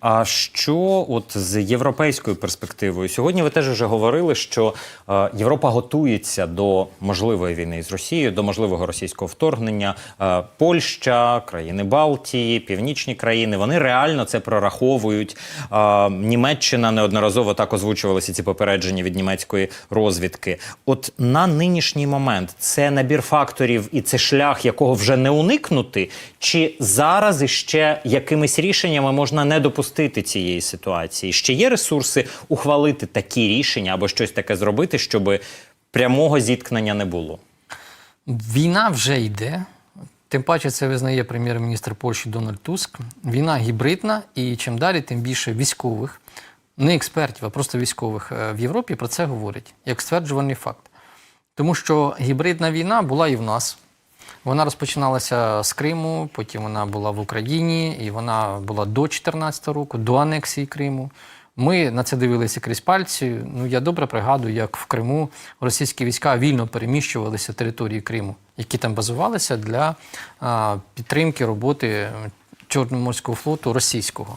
А що от з європейською перспективою? Сьогодні ви теж вже говорили, що е, Європа готується до можливої війни з Росією, до можливого російського вторгнення. Е, Польща, країни Балтії, північні країни вони реально це прораховують. Е, Німеччина неодноразово так озвучувалися ці попередження від німецької розвідки. От на нинішній момент це набір факторів і це шлях, якого вже не уникнути, чи зараз іще якимись рішеннями можна не допустити цієї ситуації? Ще є ресурси ухвалити такі рішення або щось таке зробити, щоб прямого зіткнення не було? Війна вже йде. Тим паче це визнає прем'єр-міністр Польщі Дональд Туск. Війна гібридна, і чим далі, тим більше військових, не експертів, а просто військових е, в Європі про це говорять як стверджуваний факт. Тому що гібридна війна була і в нас. Вона розпочиналася з Криму, потім вона була в Україні, і вона була до 2014 року, до анексії Криму. Ми на це дивилися крізь пальці. Ну я добре пригадую, як в Криму російські війська вільно переміщувалися території Криму, які там базувалися для а, підтримки роботи Чорноморського флоту російського.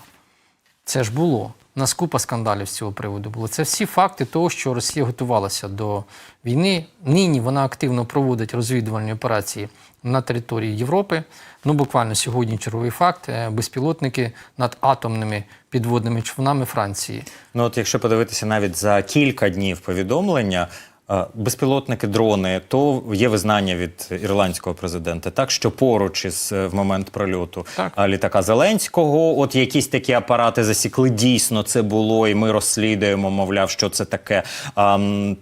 Це ж було. Нас купа скандалів з цього приводу було. Це всі факти того, що Росія готувалася до війни. Нині вона активно проводить розвідувальні операції на території Європи. Ну, буквально сьогодні черговий факт: е, безпілотники над атомними підводними човнами Франції. Ну от якщо подивитися навіть за кілька днів повідомлення. Безпілотники, дрони, то є визнання від ірландського президента, так що поруч із е, в момент прольоту Так. літака Зеленського, от якісь такі апарати засікли. Дійсно, це було, і ми розслідуємо, мовляв, що це таке. А, м,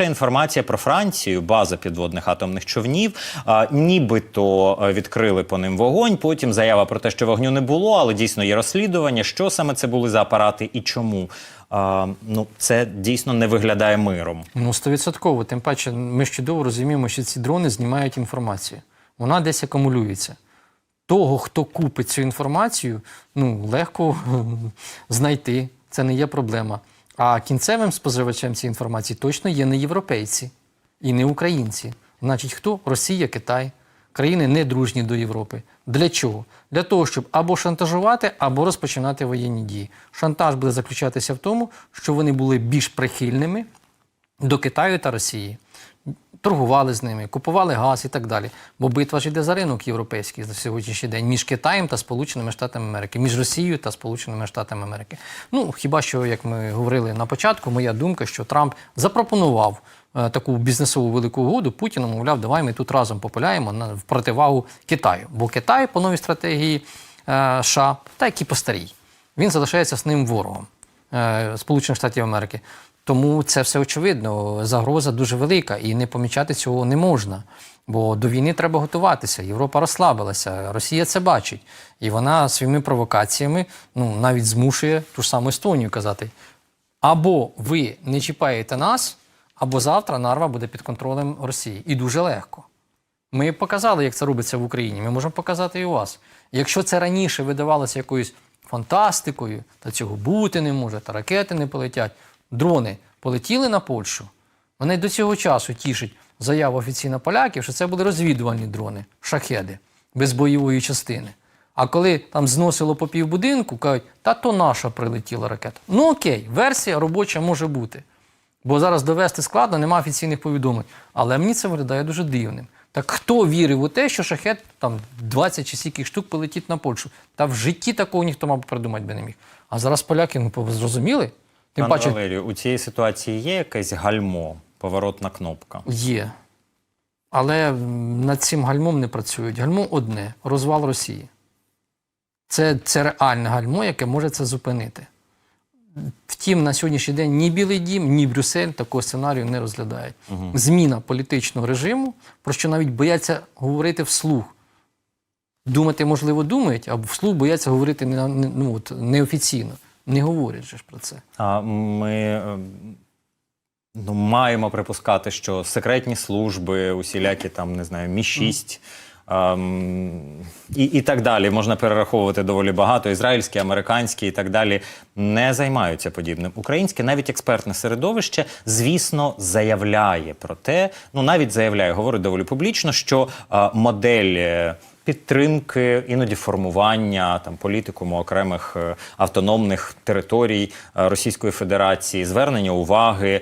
інформація про Францію, база підводних атомних човнів, а, нібито е, відкрили по ним вогонь. Потім заява про те, що вогню не було, але дійсно є розслідування, що саме це були за апарати і чому. Ну, це дійсно не виглядає миром. Ну, стовідсотково. Тим паче, ми ж чудово розуміємо, що ці дрони знімають інформацію. Вона десь акумулюється. Того, хто купить цю інформацію, ну, легко знайти. Це не є проблема. А кінцевим споживачем цієї інформації точно є не європейці і не українці. Значить, хто? Росія, Китай, країни не дружні до Європи. Для чого? Для того, щоб або шантажувати, або розпочинати воєнні дії. Шантаж буде заключатися в тому, що вони були більш прихильними до Китаю та Росії. Торгували з ними, купували газ і так далі. Бо битва ж йде за ринок європейський на сьогоднішній день між Китаєм та Сполученими Штатами Америки, між Росією та Сполученими Штатами Америки. Ну хіба що, як ми говорили на початку, моя думка, що Трамп запропонував таку бізнесову велику угоду Путіну, мовляв, давай ми тут разом попиляємо на в противагу Китаю. Бо Китай по новій стратегії е, США, та як і по старій, він залишається з ним ворогом е, Сполучених Штатів Америки. Тому це все очевидно. Загроза дуже велика, і не помічати цього не можна. Бо до війни треба готуватися. Європа розслабилася, Росія це бачить. І вона своїми провокаціями ну, навіть змушує ту ж саму Естонію казати: або ви не чіпаєте нас, або завтра нарва буде під контролем Росії. І дуже легко. Ми показали, як це робиться в Україні. Ми можемо показати і у вас. Якщо це раніше видавалося якоюсь фантастикою, та цього бути не може, та ракети не полетять. Дрони полетіли на Польщу. Вони до цього часу тішать заяву офіційно поляків, що це були розвідувальні дрони, шахеди, без бойової частини. А коли там зносило по півбудинку, кажуть, та то наша прилетіла ракета. Ну окей, версія робоча може бути. Бо зараз довести складно, немає офіційних повідомлень. Але мені це виглядає дуже дивним. Так хто вірив у те, що шахет там 20 чи скільки штук полетить на Польщу? Та в житті такого ніхто, мабуть, придумати би не міг. А зараз поляки ну, зрозуміли? Тим Пане паче Валерію, у цій ситуації є якесь гальмо, поворотна кнопка. є. Але над цим гальмом не працюють. Гальмо одне розвал Росії. Це, це реальне гальмо, яке може це зупинити. Втім, на сьогоднішній день ні Білий Дім, ні Брюссель такого сценарію не розглядають. Зміна політичного режиму, про що навіть бояться говорити вслух. Думати, можливо, думають, а вслух бояться говорити ну, от, неофіційно. Не говорять же ж про це. А ми е, ну, маємо припускати, що секретні служби, усілякі там, не знаю, Мі 6 ем, і, і так далі, можна перераховувати доволі багато, ізраїльські, американські і так далі, не займаються подібним. Українське, навіть експертне середовище, звісно, заявляє про те, ну навіть заявляє, говорить доволі публічно, що модель. е, підтримки, іноді формування там політикуму окремих е, автономних територій е, Російської Федерації, звернення уваги,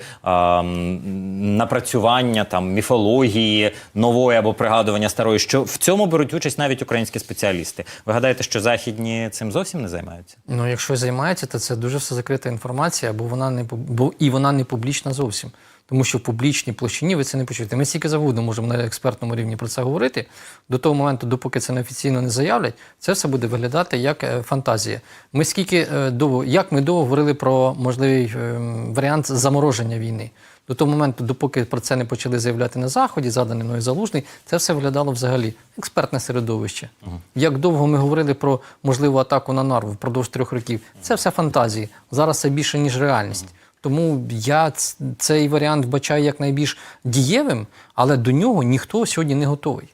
напрацювання там міфології нової або пригадування старої, що в цьому беруть участь навіть українські спеціалісти. Ви гадаєте, що західні цим зовсім не займаються? Ну, якщо займається, то це дуже все закрита інформація, бо вона не бо і вона не публічна зовсім. Тому що в публічній площині ви це не почуєте. Ми стільки завгодно можемо на експертному рівні про це говорити. До того моменту, допоки це неофіційно не заявлять, це все буде виглядати як е, фантазія. Ми скільки е, довго, як ми довго говорили про можливий е, варіант замороження війни. До того моменту, допоки про це не почали заявляти на заході, заданий мною залужний, це все виглядало взагалі експертне середовище. Як довго ми говорили про можливу атаку на нарву впродовж трьох років, це все фантазії. Зараз це більше ніж реальність. Тому я цей варіант вбачаю як найбільш дієвим, але до нього ніхто сьогодні не готовий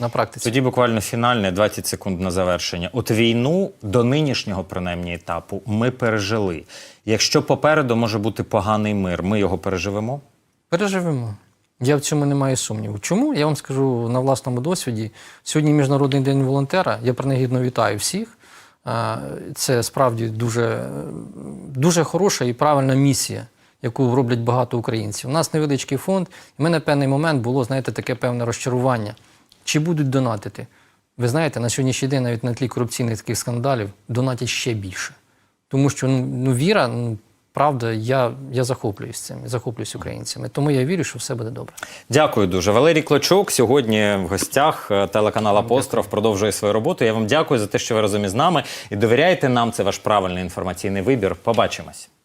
на практиці. Тоді буквально фінальне 20 секунд на завершення. От війну до нинішнього принаймні етапу ми пережили. Якщо попереду може бути поганий мир, ми його переживемо. Переживемо. Я в цьому не маю сумніву. Чому? Я вам скажу на власному досвіді. Сьогодні Міжнародний день волонтера. Я принагідно вітаю всіх. Це справді дуже, дуже хороша і правильна місія, яку роблять багато українців. У нас невеличкий фонд, і в мене певний момент було, знаєте, таке певне розчарування. Чи будуть донатити? Ви знаєте, на сьогоднішній день навіть на тлі корупційних таких скандалів донатять ще більше. Тому що ну, ну віра, ну правда, я, я захоплююсь цим, захоплююсь українцями. Тому я вірю, що все буде добре. Дякую дуже. Валерій Клочук сьогодні в гостях телеканала телеканал Апостроф продовжує свою роботу. Я вам дякую за те, що ви разом із нами і довіряєте нам. Це ваш правильний інформаційний вибір. Побачимось.